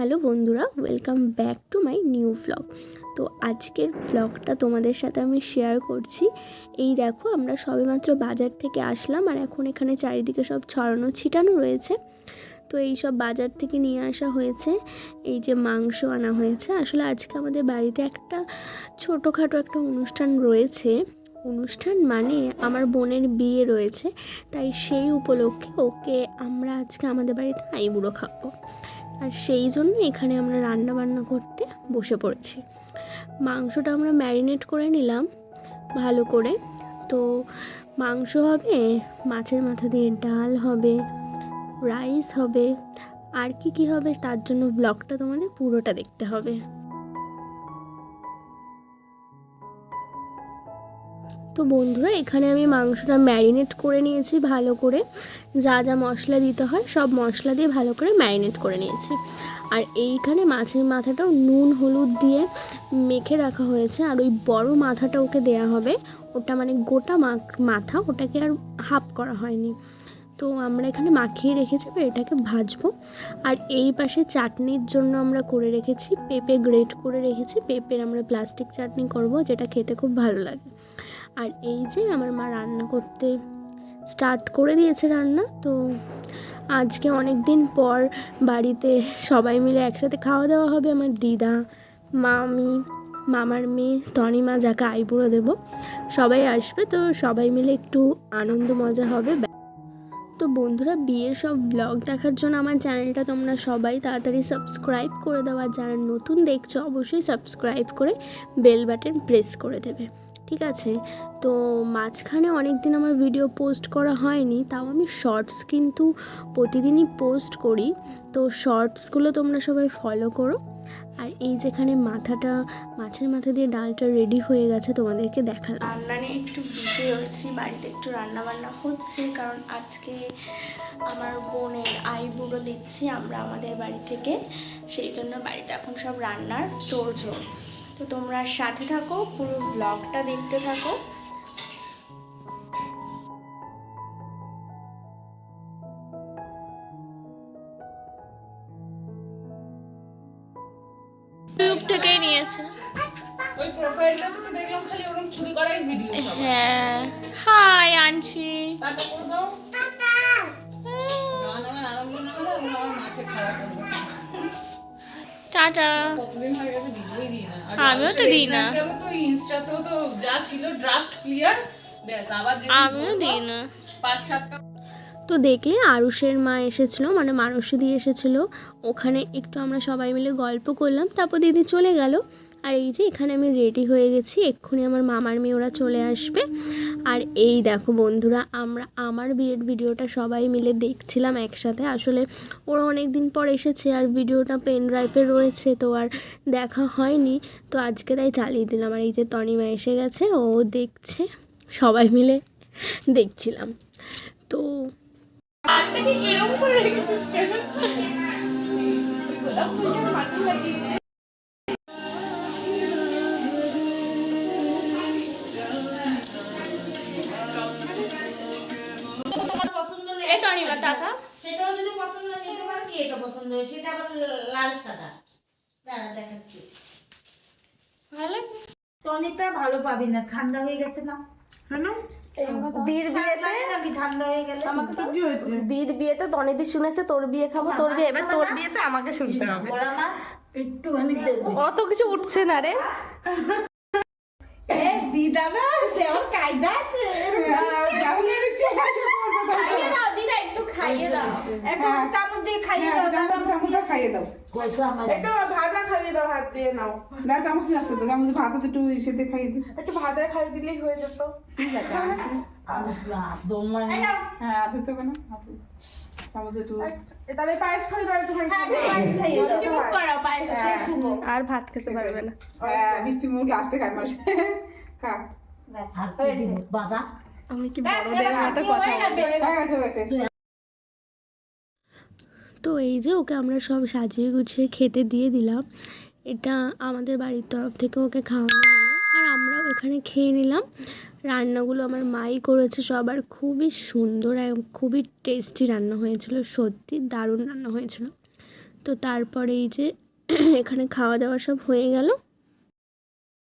Hello বন্ধুরা welcome back to my new vlog তো আজকের ব্লগটা তোমাদের সাথে আমি শেয়ার করছি। এই দেখো, আমরা সবেমাত্র বাজার থেকে আসলাম আর এখন এখানে চারিদিকে সব ছড়ানো ছিটানো রয়েছে। তো এই সব বাজার থেকে নিয়ে আসা হয়েছে। এই যে মাংস আনা হয়েছে। আসলে আজকে আমাদের বাড়িতে একটা ছোটোখাটো একটা অনুষ্ঠান রয়েছে। অনুষ্ঠান মানে আমার বোনের বিয়ে রয়েছে, তাই সেই উপলক্ষে ওকে আমরা আজকে আমাদের বাড়িতে আইবুড়ো খাব। আর সেই জন্য এখানে আমরা রান্না বান্না করতে বসে পড়েছি। মাংসটা আমরা ম্যারিনেট করে নিলাম ভালো করে। তো মাংস হবে, মাছের মাথা দিয়ে ডাল হবে, রাইস হবে। আর কি কি হবে তার জন্য ব্লগটা তোমাদের পুরোটা দেখতে হবে। তো বন্ধুরা, এখানে আমি মাংসটা ম্যারিনেট করে নিয়েছি ভালো করে। যা যা মশলা দিতে হয় সব মশলা দিয়ে ভালো করে ম্যারিনেট করে নিয়েছি। আর এইখানে মাছের মাথাটাও নুন, হলুদ দিয়ে মেখে রাখা হয়েছে। আর ওই বড় মাথাটা ওকে দেয়া হবে। ওটা মানে গোটা মাথা, ওটাকে আর হাফ করা হয়নি। তো আমরা এখানে মাখিয়ে রেখেছি, এবার এটাকে ভাজবো। আর এই পাশে চাটনির জন্য আমরা করে রেখেছি, পেঁপে গ্রেট করে রেখেছি। পেঁপের আমরা প্লাস্টিক চাটনি করব, যেটা খেতে খুব ভালো লাগে। আর এই যে আমার মা রান্না করতে স্টার্ট করে দিয়েছে রান্না, তো আজকে অনেক দিন পর বাড়িতে সবাই মিলে একসাথে খাওয়া দাওয়া হবে। আমার দিদা, মামি, মামার মেয়ে, তনিমা, যাকে আইবুড়ো দেবো, সবাই আসবে। তো সবাই মিলে একটু আনন্দ মজা হবে। তো বন্ধুরা, বিয়ের সব ব্লগ দেখার জন্য আমার চ্যানেলটা তোমরা সবাই তাড়াতাড়ি সাবস্ক্রাইব করে দেওয়া যারা নতুন দেখছ, অবশ্যই সাবস্ক্রাইব করে বেল বাটন প্রেস করে দেবে। ঠিক আছে? তো মাঝখানে অনেক দিন আমার ভিডিও পোস্ট করা হয়নি, তাও আমি শর্টস কিন্তু প্রতিদিনই পোস্ট করি। তো শর্টসগুলো তোমরা সবাই ফলো করো। আর এই যেখানে মাথাটা, মাছের মাথা দিয়ে ডালটা রেডি হয়ে গেছে তোমাদেরকে দেখালাম। রান্না নিয়ে একটু বিজি হয়েছি বাড়িতে একটু রান্না বান্না হচ্ছে, কারণ আজকে আমার বোনের আই বুড়ো দিচ্ছি, আমরা আমাদের বাড়ি থেকে। সেই জন্য বাড়িতে এখন সব রান্নার তোড়জোড়। তো তোমরা সাথে থাকো, পুরো ব্লগটা দেখতে থাকো। ইউটিউব থেকেই নিয়েছে। ওই প্রোফাইলটাতে তো দেখলাম খালি ওরকম চুরি করাই ভিডিও সব। হ্যাঁ। হাই আনছি টাটা করে দাও। আমিও তো দিই না। exam তো ইনস্টাতেও তো যা ছিল ড্রাফট ক্লিয়ার ব্যাস আবার যে আমিও দিই না। পাঁচ সাতটা তো দেখলে আরুষের মা এসেছিল মানে মানুষই দিয়ে এসেছিল। ওখানে একটু আমরা সবাই মিলে গল্প করলাম, তারপর দিদি চলে গেল। আর এই যে এখানে আমি রেডি হয়ে গেছি, এক্ষুনি আমার মামার মেয়ে ওরা চলে আসবে। আর এই দেখো বন্ধুরা, আমরা আমার বিয়ের ভিডিওটা সবাই মিলে দেখছিলাম একসাথে। আসলে ওরা অনেক দিন পর এসেছে আর ভিডিওটা পেন ড্রাইভে রয়েছে, তো আর দেখা হয়নি। তো আজকে তাই চালিয়ে দিলাম। আর এই যে তনিমা এসে গেছে, ও দেখছে, সবাই মিলে দেখছিলাম। তো সেটাও যদি পছন্দ নিতে পারো কি এটা পছন্দ হয় সেটা আবার লাল সাদা দাঁড়া দেখাচ্ছি ভালো। টনিকটা ভালো পাবি না ঠান্ডা হয়ে গেছে না। বীর বিয়েতে হয়ে শুনেছে তোর বিয়ে খাব তোর বিয়ে এবার তোর বিয়েতে আমাকে শুনতে হবে। একটুখানি অত কিছু উঠছে না রে। দিদা না দেওয়ার কায়দা আছে। খাইয়ে দাও দিদা একটু খাইয়ে দাও। একটু চামচ দিয়ে খাইয়ে দাও দাদা। চামচটা খাইয়ে দাও। একটু ভাজা খাইয়ে হাত দিয়ে নাও। না চামচ চামচ ভাত একটু সেতে খাইয়ে দিই। একটু খাইয়ে দিলেই হয়ে যেত। ঠিক আছে হ্যাঁ হবে না? হ্যাঁ হ্যাঁ। আর ভাত খেতে পারবে না। হ্যাঁ মিষ্টি মুখ লাস্টে খাই মাসে খা। আমি কি বড়দের মতো কথা বলছি? হয়ে গেছে। হয়ে গেছে। তো এই যে ওকে আমরা সব সাজিয়ে গুছিয়ে খেতে দিয়ে দিলাম। এটা আমাদের বাড়ির তরফ থেকে ওকে খাওয়ানো হলো। আর আমরাও এখানে খেয়ে নিলাম। রান্নাগুলো আমার মাই করেছে, সবার খুবই সুন্দর এবং খুবই টেস্টি রান্না হয়েছিল, সত্যি দারুণ রান্না হয়েছিল। তো তারপরে এই যে এখানে খাওয়া দাওয়া সব হয়ে গেল।